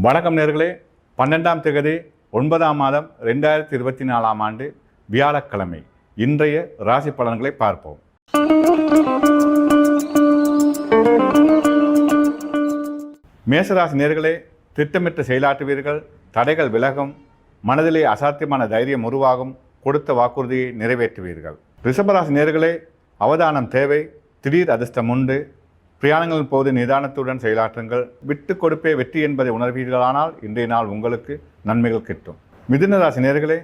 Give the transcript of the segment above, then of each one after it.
வணக்கம் நேர்களே. பன்னெண்டாம் தேதி ஒன்பதாம் மாதம் ரெண்டாயிரத்தி இருபத்தி நாலாம் ஆண்டு வியாழக்கிழமை. இன்றைய ராசி பலன்களை பார்ப்போம். மேசராசி நேர்களே திட்டமிட்டு செயலாற்றுவீர்கள். தடைகள் விலகும். மனதிலே அசாத்தியமான தைரியம் உருவாகும். கொடுத்த வாக்குறுதியை நிறைவேற்றுவீர்கள். ரிஷபராசி நேர்களே அவதானம் தேவை. திடீர் அதிர்ஷ்டம் உண்டு. பிரயாணங்களின் போது நிதானத்துடன் செயலாற்றுங்கள். விட்டு கொடுப்பே வெற்றி என்பதை உணர்வீர்களானால் இன்றைய நாள் உங்களுக்கு நன்மைகள் கிட்டும். மிதுன ராசி நேர்களே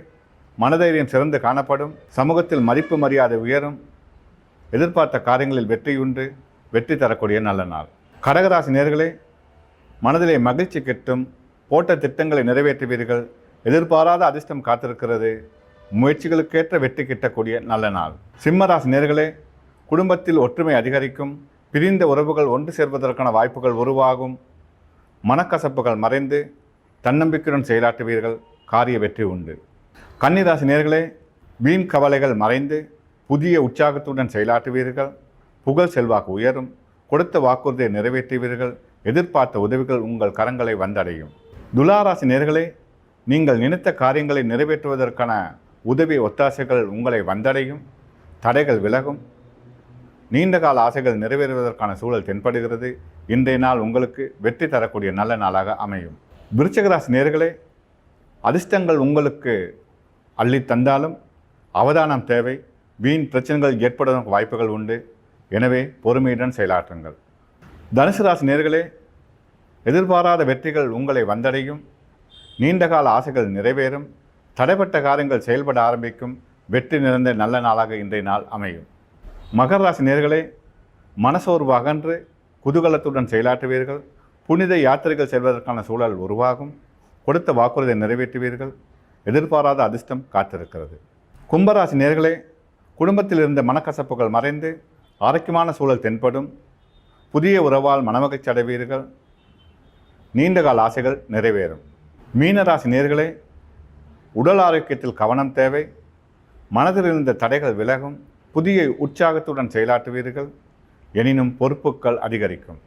மனதைரியம் சிறந்து காணப்படும். சமூகத்தில் மதிப்பு மரியாதை உயரும். எதிர்பார்த்த காரியங்களில் வெற்றியுண்டு. வெற்றி தரக்கூடிய நல்ல நாள். கடகராசி நேர்களே மனதிலே மகிழ்ச்சி கிட்டும். போட்ட திட்டங்களை நிறைவேற்றுவீர்கள். எதிர்பாராத அதிர்ஷ்டம் காத்திருக்கிறது. முயற்சிகளுக்கேற்ற வெற்றி கிட்டக்கூடிய நல்ல நாள். சிம்மராசி நேர்களே குடும்பத்தில் ஒற்றுமை அதிகரிக்கும். பிரிந்த உறவுகள் ஒன்று சேர்வதற்கான வாய்ப்புகள் உருவாகும். மனக்கசப்புகள் மறைந்து தன்னம்பிக்கையுடன் செயலாற்றுவீர்கள் காரிய வெற்றி உண்டு. கன்னிராசி நேர்களே வீண் கவலைகள் மறைந்து புதிய உற்சாகத்துடன் செயலாற்றுவீர்கள். புகழ் செல்வாக்கு உயரும். கொடுத்த வாக்குறுதியை நிறைவேற்றுவீர்கள். எதிர்பார்த்த உதவிகள் உங்கள் கரங்களை வந்தடையும். துலாராசி நேர்களே நீங்கள் நினைத்த காரியங்களை நிறைவேற்றுவதற்கான உதவி ஒத்தாசைகள் உங்களை வந்தடையும். தடைகள் விலகும். நீண்டகால ஆசைகள் நிறைவேறுவதற்கான சூழல் தென்படுகிறது. இன்றைய நாள் உங்களுக்கு வெற்றி தரக்கூடிய நல்ல நாளாக அமையும். விருச்சகராசி நேர்களே அதிர்ஷ்டங்கள் உங்களுக்கு அள்ளி தந்தாலும் அவதானம் தேவை. வீண் பிரச்சனைகள் ஏற்படுவதற்கு வாய்ப்புகள் உண்டு. எனவே பொறுமையுடன் செயலாற்றுங்கள். தனுசு ராசி நேர்களே எதிர்பாராத வெற்றிகள் உங்களை வந்தடையும். நீண்டகால ஆசைகள் நிறைவேறும். தடைப்பட்ட காரியங்கள் செயல்பட ஆரம்பிக்கும். வெற்றி நிறைந்த நல்ல நாளாக இன்றைய நாள் அமையும். மகர ராசி நேர்களே மனசோர்வு அகன்று குதூகலத்துடன் செயலாற்றுவீர்கள். புனித யாத்திரைகள் செல்வதற்கான சூழல் உருவாகும். கொடுத்த வாக்குறுதியை நிறைவேற்றுவீர்கள். எதிர்பாராத அதிர்ஷ்டம் காத்திருக்கிறது. கும்பராசி நேர்களே குடும்பத்தில் இருந்த மனக்கசப்புகள் மறைந்து ஆரோக்கியமான சூழல் தென்படும். புதிய உறவால் மனமகிழ்ச்சி அடைவீர்கள். நீண்டகால ஆசைகள் நிறைவேறும். மீனராசி நேர்களே உடல் ஆரோக்கியத்தில் கவனம் தேவை. மனதில் இருந்த தடைகள் விலகும். புதிய உற்சாகத்துடன் செயலாற்றுவீர்கள். எனினும் பொறுப்புகள் அதிகரிக்கும்.